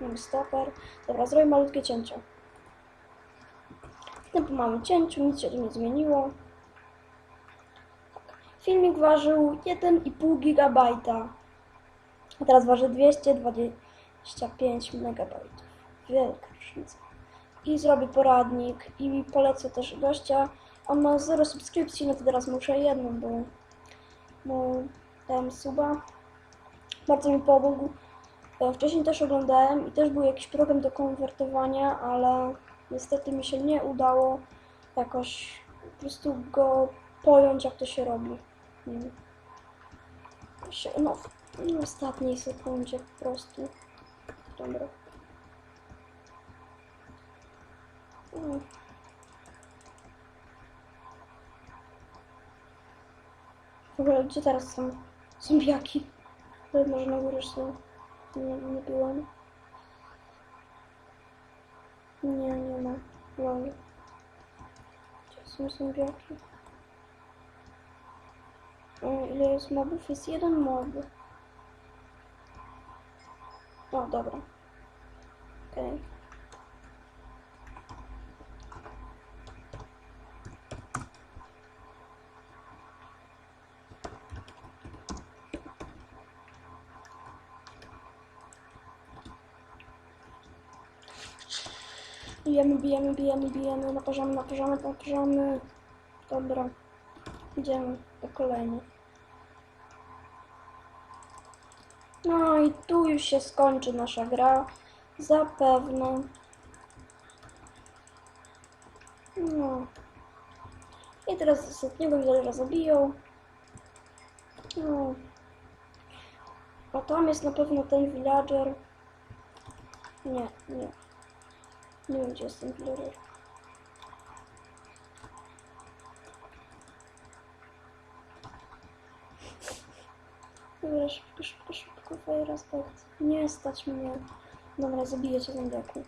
Mamy stoper. Dobra, zrobię malutkie cięcie. No po małym cięciu, nic się tu nie zmieniło. Tak. Filmik ważył 1,5 GB. A teraz waży 225 MB. Wielka różnica. I zrobię poradnik i polecę też gościa. On ma 0 subskrypcji, no to teraz muszę jedną, bo mu dałem suba. Bardzo mi pomógł. E, Wcześniej też oglądałem i też był jakiś program do konwertowania, ale niestety mi się nie udało jakoś po prostu go pojąć, jak to się robi. Się, no, w w ostatniej sekundzie po prostu. Dobra. Mm. W ogóle gdzie teraz są zombiaki? Ale może na górze są. Nie, nie byłam. Nie, nie ma. Lol. Gdzie są zombiaki? O, ile jest mobów? Jest jeden mob. O, dobra. Okej. Bijemy, bijemy, bijemy, bijemy, naparzamy, naparzamy, naparzamy. Dobra. Idziemy po kolejny. No i tu już się skończy nasza gra. Zapewne. No. I teraz ostatniego widera zabiją. No. A tam jest na pewno ten villager. Nie, nie. Nie wiem, gdzie jest ten villager. Dobra, szybko, szybko, szybko, fire aspect. Nie stać mnie. Dobra, zabiję cię zębiaku.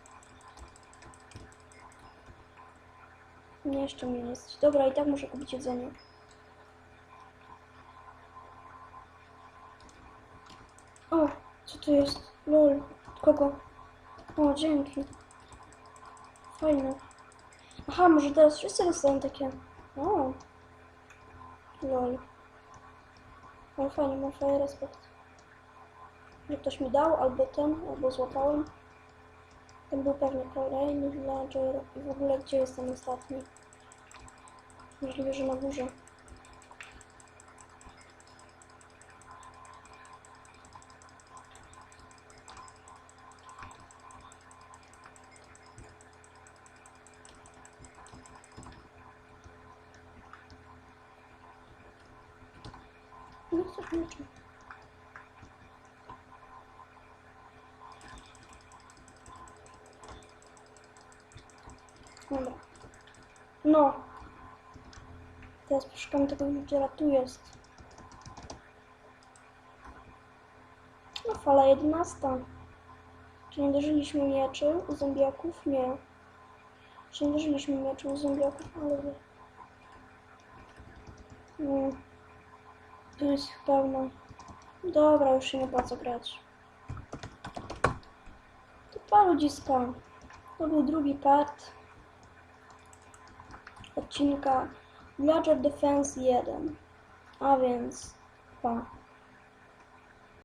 Nie, jeszcze mnie nie. Dobra, i tak muszę kupić jedzenie. O, co to jest? Lol. Kogo? O, dzięki. Fajne. Aha, może teraz wszyscy dostają takie. O. Lol. Ale fajnie, mam fajny respekt. Że ktoś mi dał, albo ten, albo złapałem. Ten był pewnie kolejny villager. I w ogóle gdzie jest ten ostatni? Możliwe, że na górze. Dobra. No. Teraz poszukam tego villagera. Tu jest. No, fala 11. Czy nie dożyliśmy mieczy u zombiaków? Nie. Czy nie dożyliśmy mieczy u zombiaków? Ale. Nie. To jest pełno. Dobra, już się nie opłaca grać. To pa ludziska. To był drugi part odcinka Villager Defense 1. A więc pa.